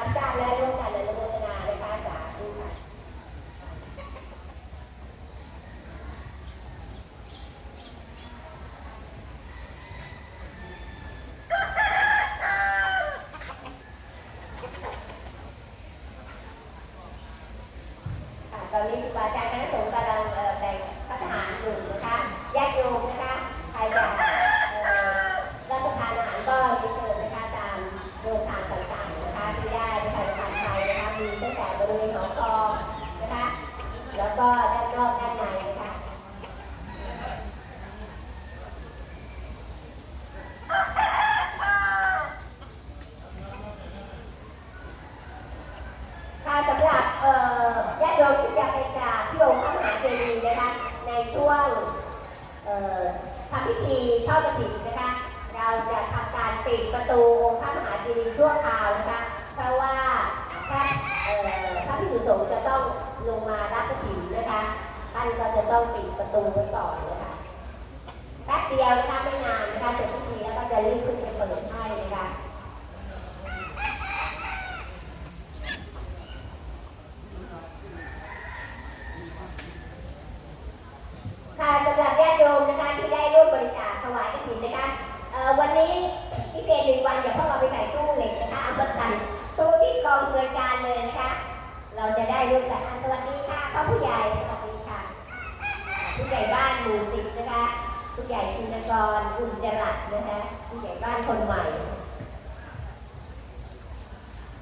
รับทราบและร่วมกันอนุโมทนานะคะสาธุค่ะค่ะตอนนี้ครูบาอาจารย์คณะสงฆ์ ก็ด้านนอกด้านในนะคะค่ะสำหรับเอ่อญาติโยมที่จะไปกราบที่องค์พระมหาเจดีย์นะคะ ในช่วงเอ่อทำพิธีทอดกฐินนะคะ เราจะทำการปิดประตูองค์พระมหาเจดีย์ชั่วคราวนะคะ เพราะว่าพระเอ่อพระพิสุสงฆ์จะต้องลงมารับกฐินน ท่านก็จะต้องปิดประตูไว้ก่อนนะคะแป๊บเดียวนะคะไม่นานนะคะเสร็จพิธีแล้วก็จะรีบขึ้นไปเปิดให้นะคะค่ะสำหรับญาติโยมนะคะที่ได้ร่วมบริจาคถวายกฐินนะคะเอ่อวันนี้พิเศษหนึ่งวันเดี๋ยวพวกเราไปใส่ตู้เหล็กนะคะเอามาใส่ตู้ที่กองเงินการเลยนะคะ เราจะได้ร่วมกันอ่สวัสดีค่ะพ่อผู้ใหญ่ ผู้ใหญ่บ้านหมู่สิบนะคะ ผู้ใหญ่ชินกรอุ่นจรัสนะคะ ผู้ใหญ่บ้านคนใหม่